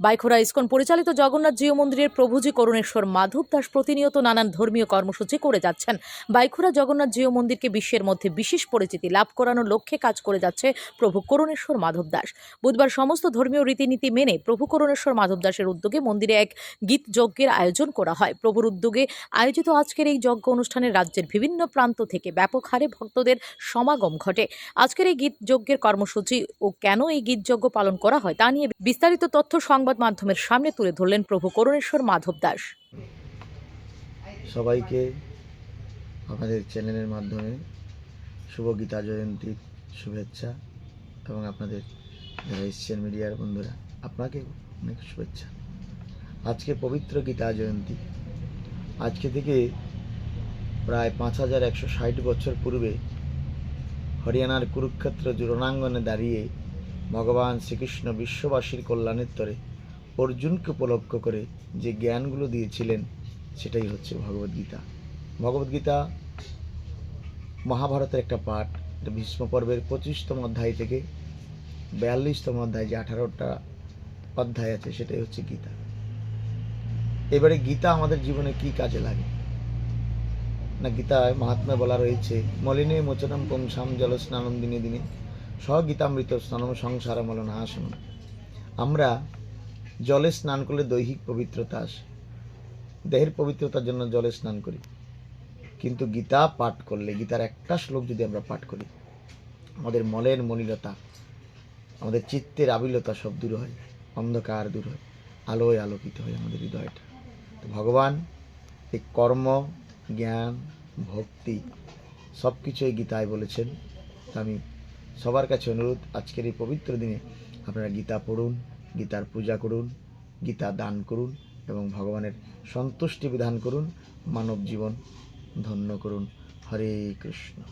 Baikhora ISKCON পরিচালিত জগন্নাথ জিও মন্দিরের প্রভুজি করুণেশ্বর মাধব দাস প্রতিনিয়ত নানান ধর্মীয় কর্মসূচি করে যাচ্ছেন। বাইখোরা জগন্নাথ জিও মন্দিরকে বিশ্বের মধ্যে বিশেষ পরিচিতি লাভ করানোর লক্ষ্যে কাজ করে যাচ্ছে প্রভু করুণেশ্বর মাধব দাস। বুধবার সমস্ত ধর্মীয় রীতিনীতি মেনে প্রভু করুণেশ্বর মাধব দাসের উদ্যোগে মন্দিরে এক গীত যজ্ঞের আয়োজন করা হয়। প্রভুর উদ্যোগে আয়োজিত আজকের এই যজ্ঞ অনুষ্ঠানে রাজ্যের বিভিন্ন প্রান্ত থেকে ব্যাপক হারে ভক্তদের সমাগম ঘটে। আজকের এই গীত যজ্ঞের কর্মসূচি ও কেন এই গীত যজ্ঞ পালন করা হয় তা নিয়ে বিস্তারিত তথ্য সংবাদ মাধ্যমের সামনে তুলে ধরলেন প্রভু করুণেশ্বর মাধব দাস। সবাইকে আমাদের চ্যানেলের মাধ্যমে শুভ গীতা জয়ন্তীর শুভেচ্ছা এবং আপনাদের যারা এশিয়ান মিডিয়ার বন্ধুরা, আপনাকে অনেক শুভেচ্ছা। আজকে পবিত্র গীতা জয়ন্তী। আজকে থেকে প্রায় পাঁচ হাজার একশো ষাট বছর পূর্বে হরিয়ানার কুরুক্ষেত্র জুরণাঙ্গনে দাঁড়িয়ে ভগবান শ্রীকৃষ্ণ বিশ্ববাসীর কল্যাণের তরে অর্জুনকে উপলক্ষ করে যে জ্ঞানগুলো দিয়েছিলেন, সেটাই হচ্ছে ভগবদ্গীতা ভগবদ্গীতা মহাভারতের একটা পাঠ, এটা ভীষ্ম পর্বের পঁচিশতম অধ্যায় থেকে বিয়াল্লিশতম অধ্যায় যে আঠারোটা অধ্যায় আছে, সেটাই হচ্ছে গীতা। এবারে গীতা আমাদের জীবনে কি কাজে লাগে? না গীতায় মহাত্মা বলা রয়েছে, মলিনে মোচনম পুংসাম জল স্নানম দিনে দিনে, স্বগীতামৃত স্নানম সংসার মল নাশনম আমরা জলে স্নান করলে দৈহিক পবিত্রতা আসে। দেহের পবিত্রতার জন্য জলে স্নান করি। কিন্তু গীতা পাঠ করলে, গীতার একটা শ্লোক যদি আমরা পাঠ করি, আমাদের মলের মলিনতা, আমাদের চিত্তের আবিলতা সব দূর হয়, অন্ধকার দূর হয়, আলোয় আলোকিত হয় আমাদের হৃদয়টা। তো ভগবান, এই কর্ম, জ্ঞান, ভক্তি সব কিছুই গীতায় বলেছেন। তো আমি সবার কাছে অনুরোধ, আজকের এই পবিত্র দিনে আপনারা গীতা পড়ুন গীতার পূজা করুন, গীতা দান করুন এবং ভগবানের সন্তুষ্টি বিধান করুন, মানব জীবন ধন্য করুন। হরে কৃষ্ণ।